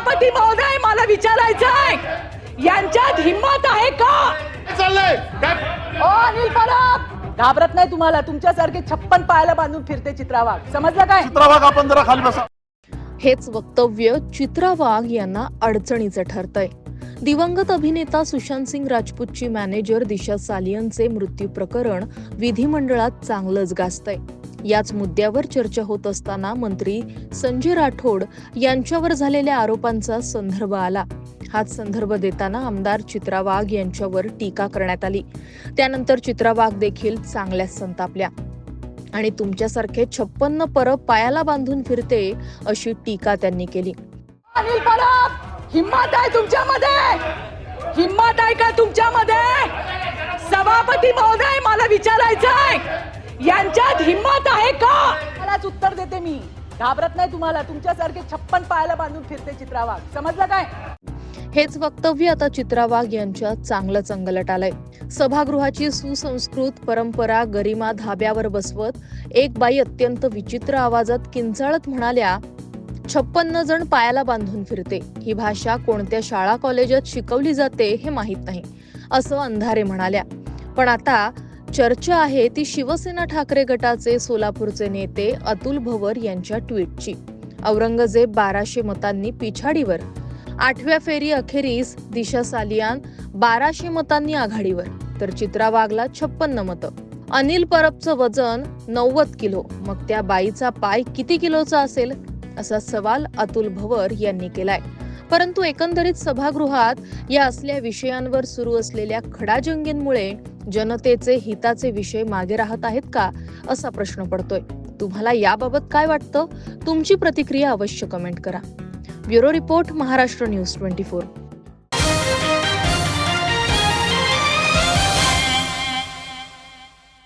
सभापती महोदय मला विचारायचं आहे यांच्यात हिंमत आहे का? चाललंय. ओ अनिल परब! घाबरत नाही तुम्हाला? तुमच्यासारखे छप्पन पायाला बांधून फिरते चित्रावाग समजलं काय? चित्राभाग आपण जरा खाली बसा. हेच वक्तव्य चित्रा वाघ यांना अडचणीचं ठरतंय. दिवंगत अभिनेता सुशांत सिंग राजपूतची मॅनेजर दिशा सालियनचे मृत्यू प्रकरण विधिमंडळात चांगलंच गाजतंय. याच मुद्द्यावर चर्चा होत असताना मंत्री संजय राठोड यांच्यावर झालेल्या आरोपांचा संदर्भ आला. हाच संदर्भ देताना आमदार चित्रा वाघ यांच्यावर टीका करण्यात आली. त्यानंतर चित्रा वाघ देखील चांगल्याच संतापल्या. आणि तुमच्यासारखे छप्पन्न परब पायाला बांधून फिरते अशी टीका त्यांनी केली. अनिल परब हिंमत आहे तुमच्यामध्ये? हिम्मत आहे का तुमच्यामध्ये? सभापती महोदय मला विचारायचं आहे यांच्यात हिंमत आहे का? मलाच उत्तर देते मी. घाबरत नाही तुम्हाला. तुमच्यासारखे छप्पन पायाला बांधून फिरते चित्रावाग समजलं काय? हेच वक्तव्य आता चित्रा वाघ यांच्या चांगलं चंगलट आलंय. सभागृहाची सुसंस्कृत परंपरा गरिमा धाब्यावर बसवत एक बाई अत्यंत विचित्र आवाजात किंचाळत म्हणाल्या छप्पन्न जण पायाला बांधून फिरते. ही भाषा कोणत्या शाळा कॉलेजात शिकवली जाते हे माहीत नाही. असं अंधारे म्हणाल्या. पण आता चर्चा आहे ती शिवसेना ठाकरे गटाचे सोलापूरचे नेते अतुल भवर यांच्या ट्विटची. औरंगजेब बाराशे मतांनी पिछाडीवर. आठव्या फेरी अखेरीस दिशा सालियान बाराशे मतांनी आघाडीवर तर चित्रा वाघला छप्पन्न मतं. अनिल परबचं वजन नव्वद किलो मग त्या बाईचा पाय किती किलोचा असेल? असा सवाल अतुल भवर यांनी केलाय. परंतु एकंदरीत सभागृहात या असल्या विषयांवर सुरू असलेल्या खडाजंगींमुळे जनतेचे हिताचे विषय मागे राहत आहेत का असा प्रश्न पडतोय. तुम्हाला याबाबत काय वाटतं? तुमची प्रतिक्रिया अवश्य कमेंट करा. Bureau report Maharashtra news twenty four.